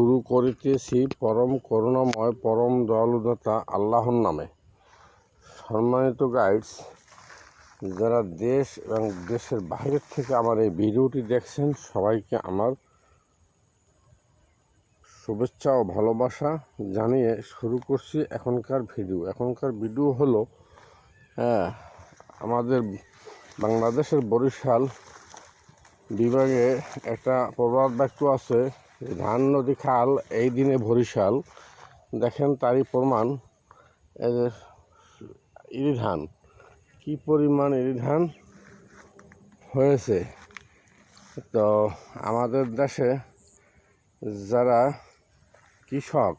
শুরু করিতেছি পরম করুণাময়, পরম দয়ালুদাতা আল্লাহর নামে। সম্মানিত গাইডস যারা দেশ এবং দেশের বাইরের থেকে আমার এই ভিডিওটি দেখছেন, সবাইকে আমার শুভেচ্ছা ও ভালোবাসা জানিয়ে শুরু করছি এখনকার ভিডিও। এখনকার ভিডিও হলো হ্যাঁ আমাদের বাংলাদেশের বরিশাল বিভাগে একটা প্রবাদ বাক্য আছে ধান, নদী, খাল, এই দিনে বরিশাল। দেখেন তারই প্রমাণ ইরি ধান কী পরিমাণ ইরি ধান হয়েছে? তো আমাদের দেশে যারা কৃষক,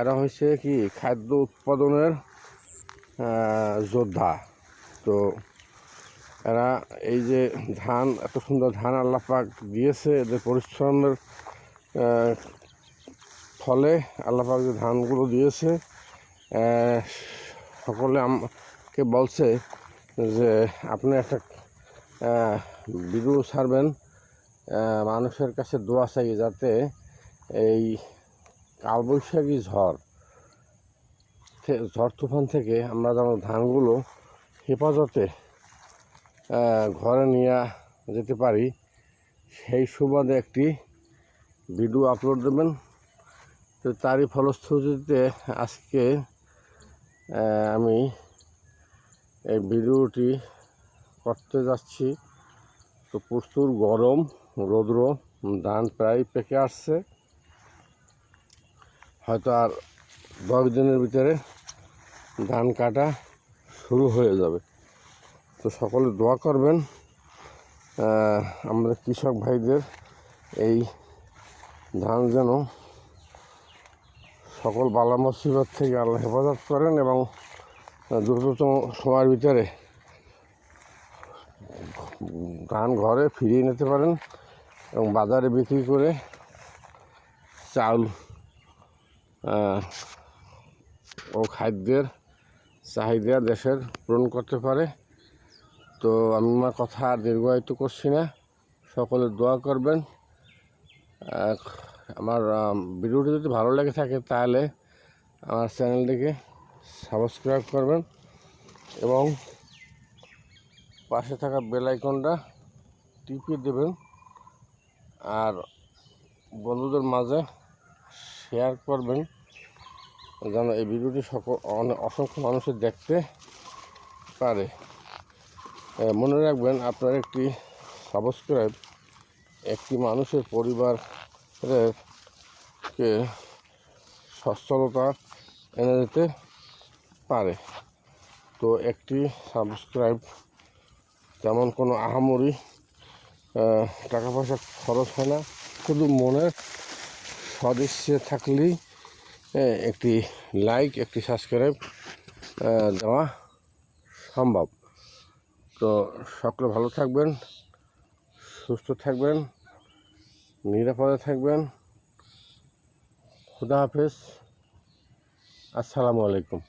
এরা হচ্ছে কি খাদ্য উৎপাদনের যোদ্ধা। তো এরা এই যে ধান, এত সুন্দর ধান আল্লাহ পাক দিয়েছে, এদের পরিশ্রমের ফলে আল্লাহ পাক যে ধানগুলো দিয়েছে সকলে আমাকে বলছে যে, আপনি একটা ভিডিও ছাড়বেন মানুষের কাছে দোয়া চাই যাতে এই কালবৈশাখী ঝড় ঝড় তুফান থেকে আমরা যেন ধানগুলো হেফাজতে ঘরে নিয়ে যেতে পারি। সেই সুবাদে একটি ভিডিও আপলোড দেবেন। তো তারই ফলশ্রুতিতে আজকে আমি এই ভিডিওটি করতে যাচ্ছি। তো প্রচুর গরম, রৌদ্র, ধান প্রায় পেকে আসছে। হয়তো আর দশ দিনের ভিতরে ধান কাটা শুরু হয়ে যাবে। তো সকলে দোয়া করবেন আমরা কৃষক ভাইদের এই ধান যেন সকল বালা মুসিবত থেকে আল্লাহ হেফাজত করেন এবং দ্রুততম সময়ের ভিতরে ধান ঘরে ফিরিয়ে নিতে পারেন এবং বাজারে বিক্রি করে চাউল ও খাদ্যের চাহিদা দেশের পূরণ করতে পারে। তো আমি আমার কথা আর দীর্ঘায়িত করছি না। সকলে দোয়া করবেন। আমার ভিডিওটি যদি ভালো লেগে থাকে তাহলে আমার চ্যানেলটিকে সাবস্ক্রাইব করবেন এবং পাশে থাকা বেল আইকনটা টিপিয়ে দেবেন আর বন্ধুদের মাঝে শেয়ার করবেন যেন এই ভিডিওটি সকল অসংখ্য মানুষের দেখতে পারে। মনে রাখবেন আপনার একটি সাবস্ক্রাইব একটি মানুষের পরিবারের কে সচ্ছলতা এনে দিতে পারে। তো একটি সাবস্ক্রাইব তেমন কোনো আহামরি টাকা পয়সা খরচ হয় না। শুধু মনের সদিচ্ছে থাকলেই একটি লাইক একটি সাবস্ক্রাইব দেওয়া সম্ভব। তো সকলে ভালো থাকবেন। সুস্থ থাকবেন নিরাপদে থাকবেন। খুদা হাফেজ। আসসালামু আলাইকুম।